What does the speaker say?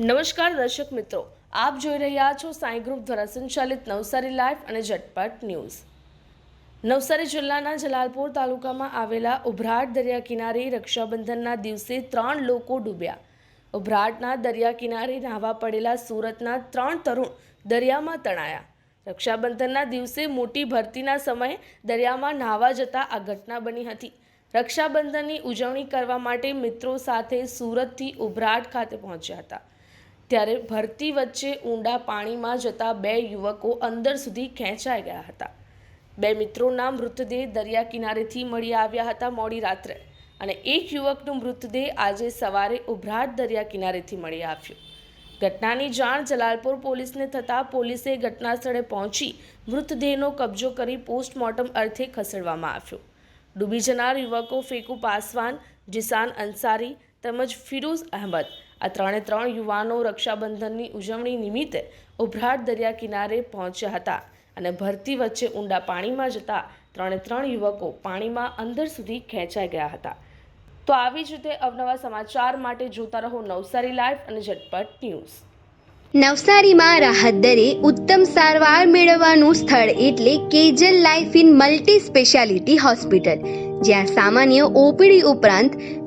નમસ્કાર દર્શક મિત્રો, આપ જોઈ રહ્યા છો સાંઈ ગ્રુપ દ્વારા સંચાલિત નવસારી લાઈફ અને ઝટપટ ન્યૂઝ. નવસારી જિલ્લાના જલાલપોર તાલુકામાં આવેલા ઉભરાટ દરિયા કિનારે રક્ષાબંધનના દિવસે ત્રણ લોકો ડૂબ્યા. ઉભરાટના દરિયા કિનારે નાહવા પડેલા સુરતના ત્રણ તરુણ દરિયામાં તણાયા. રક્ષાબંધનના દિવસે મોટી ભરતીના સમયે દરિયામાં નાહવા જતા આ ઘટના બની હતી. રક્ષાબંધનની ઉજવણી કરવા માટે મિત્રો સાથે સુરતથી ઉભરાટ ખાતે પહોંચ્યા હતા. ત્યારે ભરતી વચ્ચે ઊંડા પાણીમાં જતા બે યુવકો અંદર સુધી ખેંચાઈ ગયા હતા. બે મિત્રોના મૃતદેહ દરિયા કિનારેથી મળી આવ્યા હતા મોડી રાત્રે અને એક યુવકનો મૃતદેહ આજે સવારે ઉભરાટ દરિયા કિનારેથી મળી આવ્યો. ઘટનાની જાણ જલાલપુર પોલીસને થતાં પોલીસે ઘટના સ્થળે પહોંચી મૃતદેહનો કબજો કરી પોસ્ટમોર્ટમ અર્થે ખસેડવામાં આવ્યો. ડૂબી જનાર યુવકો ફેકુ પાસવાન, જીસાન અંસારી તેમજ ફિરોઝ અહેમદ. આ ત્રણે ત્રણ યુવાનો રક્ષાબંધનની ઉજવણી નિમિત્તે ઉભરાટ દરિયા કિનારે પહોંચ્યા હતા અને ભરતી વચ્ચે ઊંડા પાણીમાં જતા ત્રણે ત્રણ યુવકો પાણીમાં અંદર સુધી ખેંચાઈ ગયા હતા. તો આવી જ રીતે અવનવા સમાચાર માટે જોતા રહો નવસારી લાઈવ અને ઝટપટ ન્યૂઝ. નવસારીમાં રાહત દરે ઉત્તમ સારવાર મેળવવાનું સ્થળ એટલે Kejal life in multi speciality hospital, જ્યાં સામાન્ય ઓપીડી ઉપરાંત